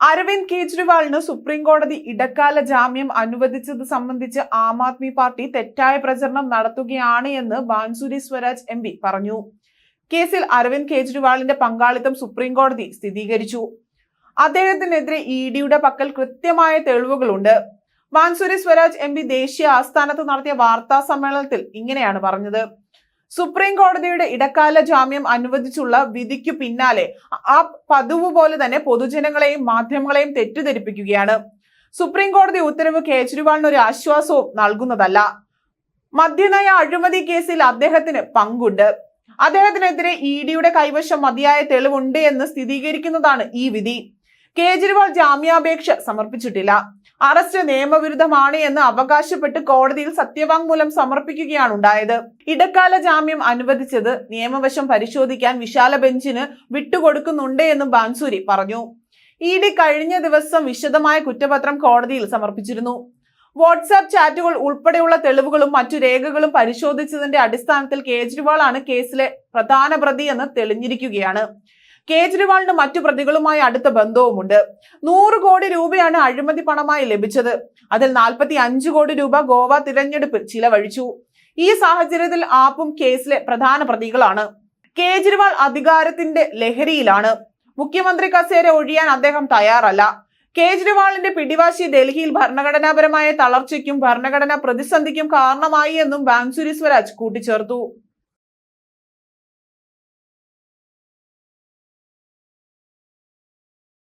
Aravind കെജ്രിവാളിന് supreme കോടതി ഇടക്കാല ജാമ്യം അനുവദിച്ചത് സംബന്ധിച്ച് ആം ആദ്മി പാർട്ടി തെറ്റായ പ്രചരണം നടത്തുകയാണ് എന്ന് ബാൻസുരി സ്വരാജ് എം പറഞ്ഞു. കേസിൽ അരവിന്ദ് കെജ്രിവാളിന്റെ പങ്കാളിത്തം സുപ്രീം കോടതി സ്ഥിരീകരിച്ചു. അദ്ദേഹത്തിനെതിരെ ഇ ഡിയുടെ പക്കൽ കൃത്യമായ തെളിവുകളുണ്ട്. മാൻസുരി സ്വരാജ് എം പി ദേശീയ ആസ്ഥാനത്ത് നടത്തിയ വാർത്താ സമ്മേളനത്തിൽ ഇങ്ങനെയാണ് പറഞ്ഞത്. സുപ്രീം കോടതിയുടെ ഇടക്കാല ജാമ്യം അനുവദിച്ചുള്ള വിധിക്കു പിന്നാലെ ആ പതിവ് പോലെ തന്നെ പൊതുജനങ്ങളെയും മാധ്യമങ്ങളെയും തെറ്റിദ്ധരിപ്പിക്കുകയാണ്. സുപ്രീം കോടതി ഉത്തരവ് കേജ്രിവാളിന് ഒരു ആശ്വാസവും നൽകുന്നതല്ല. മദ്യനയ അഴിമതി കേസിൽ അദ്ദേഹത്തിന് പങ്കുണ്ട്. അദ്ദേഹത്തിനെതിരെ ഇ ഡിയുടെ കൈവശം മതിയായ തെളിവുണ്ട് എന്ന് സ്ഥിരീകരിക്കുന്നതാണ് ഈ വിധി. കേജ്രിവാൾ ജാമ്യാപേക്ഷ സമർപ്പിച്ചിട്ടില്ല. അറസ്റ്റ് നിയമവിരുദ്ധമാണ് എന്ന് അവകാശപ്പെട്ട് കോടതിയിൽ സത്യവാങ്മൂലം സമർപ്പിക്കുകയാണ് ഉണ്ടായത്. ഇടക്കാല ജാമ്യം അനുവദിച്ചത് നിയമവശം പരിശോധിക്കാൻ വിശാല ബെഞ്ചിന് വിട്ടുകൊടുക്കുന്നുണ്ട് എന്ന് ബാൻസൂരി പറഞ്ഞു. ഇ ഡി കഴിഞ്ഞ ദിവസം വിശദമായ കുറ്റപത്രം കോടതിയിൽ സമർപ്പിച്ചിരുന്നു. വാട്സാപ്പ് ചാറ്റുകൾ ഉൾപ്പെടെയുള്ള തെളിവുകളും മറ്റു രേഖകളും പരിശോധിച്ചതിന്റെ അടിസ്ഥാനത്തിൽ കേജ്രിവാളാണ് കേസിലെ പ്രധാന പ്രതി എന്ന് തെളിഞ്ഞിരിക്കുകയാണ്. കേജ്രിവാളിന് മറ്റു പ്രതികളുമായി അടുത്ത ബന്ധവുമുണ്ട്. നൂറ് കോടി രൂപയാണ് അഴിമതി പണമായി ലഭിച്ചത്. അതിൽ നാൽപ്പത്തി അഞ്ച് കോടി രൂപ ഗോവ തിരഞ്ഞെടുപ്പ് ചിലവഴിച്ചു. ഈ സാഹചര്യത്തിൽ ആപ്പും കേസിലെ പ്രധാന പ്രതികളാണ്. കേജ്രിവാൾ അധികാരത്തിന്റെ ലഹരിയിലാണ്. മുഖ്യമന്ത്രി കസേര ഒഴിയാൻ അദ്ദേഹം തയ്യാറല്ല. കേജ്രിവാളിന്റെ പിടിവാശി ഡൽഹിയിൽ ഭരണഘടനാപരമായ തളർച്ചയ്ക്കും ഭരണഘടനാ പ്രതിസന്ധിക്കും കാരണമായി എന്നും ബാൻസുരി സ്വരാജ് കൂട്ടിച്ചേർത്തു.